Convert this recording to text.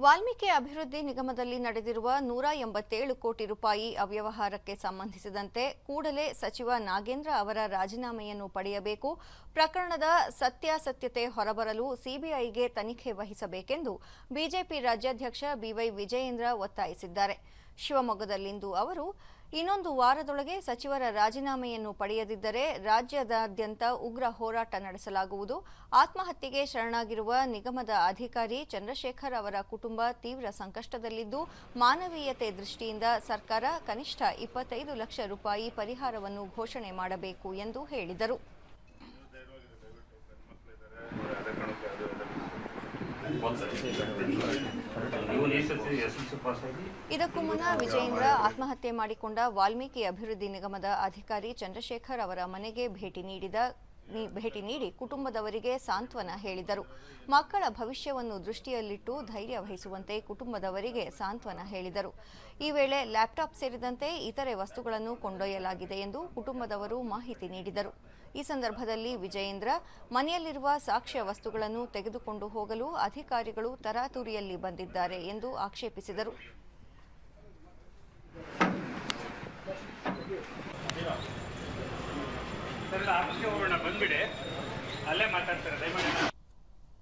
ವಾಲ್ಮೀಕಿ ಅಭಿವೃದ್ಧಿ ನಿಗಮದಲ್ಲಿ ನಡೆದಿರುವ ನೂರ ಎಂಬತ್ತೇಳು ಕೋಟಿ ರೂಪಾಯಿ ಅವ್ಯವಹಾರಕ್ಕೆ ಸಂಬಂಧಿಸಿದಂತೆ ಕೂಡಲೇ ಸಚಿವ ನಾಗೇಂದ್ರ ಅವರ ರಾಜೀನಾಮೆಯನ್ನು ಪಡೆಯಬೇಕು, ಪ್ರಕರಣದ ಸತ್ಯಾಸತ್ಯತೆ ಹೊರಬರಲು ಸಿಬಿಐಗೆ ತನಿಖೆ ವಹಿಸಬೇಕೆಂದು ಬಿಜೆಪಿ ರಾಜ್ಯಾಧ್ಯಕ್ಷ ಬಿವೈ ವಿಜಯೇಂದ್ರ ಒತ್ತಾಯಿಸಿದ್ದಾರೆ. ಶಿವಮೊಗ್ಗದಲ್ಲಿಂದು ಅವರು ಇನ್ನೊಂದು ವಾರದೊಳಗೆ ಸಚಿವರ ರಾಜೀನಾಮೆಯನ್ನು ಪಡೆಯದಿದ್ದರೆ ರಾಜ್ಯದಾದ್ಯಂತ ಉಗ್ರ ಹೋರಾಟ ನಡೆಸಲಾಗುವುದು. ಆತ್ಮಹತ್ಯೆಗೆ ಶರಣಾಗಿರುವ ನಿಗಮದ ಅಧಿಕಾರಿ ಚಂದ್ರಶೇಖರ್ ಅವರ ಕುಟುಂಬ ತೀವ್ರ ಸಂಕಷ್ಟದಲ್ಲಿದ್ದು, ಮಾನವೀಯತೆ ದೃಷ್ಟಿಯಿಂದ ಸರ್ಕಾರ ಕನಿಷ್ಠ ಇಪ್ಪತ್ತೈದು ಲಕ್ಷ ರೂಪಾಯಿ ಪರಿಹಾರವನ್ನು ಘೋಷಣೆ ಮಾಡಬೇಕು ಎಂದು ಹೇಳಿದರು. ಇದಕ್ಕೂ ಮುನ್ನ ವಿಜಯೇಂದ್ರ ಆತ್ಮಹತ್ಯೆ ಮಾಡಿಕೊಂಡ ವಾಲ್ಮೀಕಿ ಅಭಿವೃದ್ಧಿ ನಿಗಮದ ಅಧಿಕಾರಿ ಚಂದ್ರಶೇಖರ್ ಅವರ ಮನೆಗೆ ಭೇಟಿ ನೀಡಿದ ಭೇಟಿ ನೀಡಿ ಕುಟುಂಬದವರಿಗೆ ಸಾಂತ್ವನ ಹೇಳಿದರು. ಮಕ್ಕಳ ಭವಿಷ್ಯವನ್ನು ದೃಷ್ಟಿಯಲ್ಲಿಟ್ಟು ಧೈರ್ಯ ವಹಿಸುವಂತೆ ಕುಟುಂಬದವರಿಗೆ ಸಾಂತ್ವನ ಹೇಳಿದರು. ಈ ವೇಳೆ ಲ್ಯಾಪ್ಟಾಪ್ ಸೇರಿದಂತೆ ಇತರೆ ವಸ್ತುಗಳನ್ನು ಕೊಂಡೊಯ್ಯಲಾಗಿದೆ ಎಂದು ಕುಟುಂಬದವರು ಮಾಹಿತಿ ನೀಡಿದರು. ಈ ಸಂದರ್ಭದಲ್ಲಿ ವಿಜಯೇಂದ್ರ, ಮನೆಯಲ್ಲಿರುವ ಸಾಕ್ಷ್ಯ ವಸ್ತುಗಳನ್ನು ತೆಗೆದುಕೊಂಡು ಹೋಗಲು ಅಧಿಕಾರಿಗಳು ತರಾತುರಿಯಲ್ಲಿ ಬಂದಿದ್ದಾರೆ ಎಂದು ಆಕ್ಷೇಪಿಸಿದರು. ಸರ್ ಆಫೀಸ್ಗೆ ಹೋಗೋಣ ಬಂದ್ಬಿಡಿ. ಅಲ್ಲೇ ಮಾತಾಡ್ತಾರೆ ದಯಮಾಡಿ.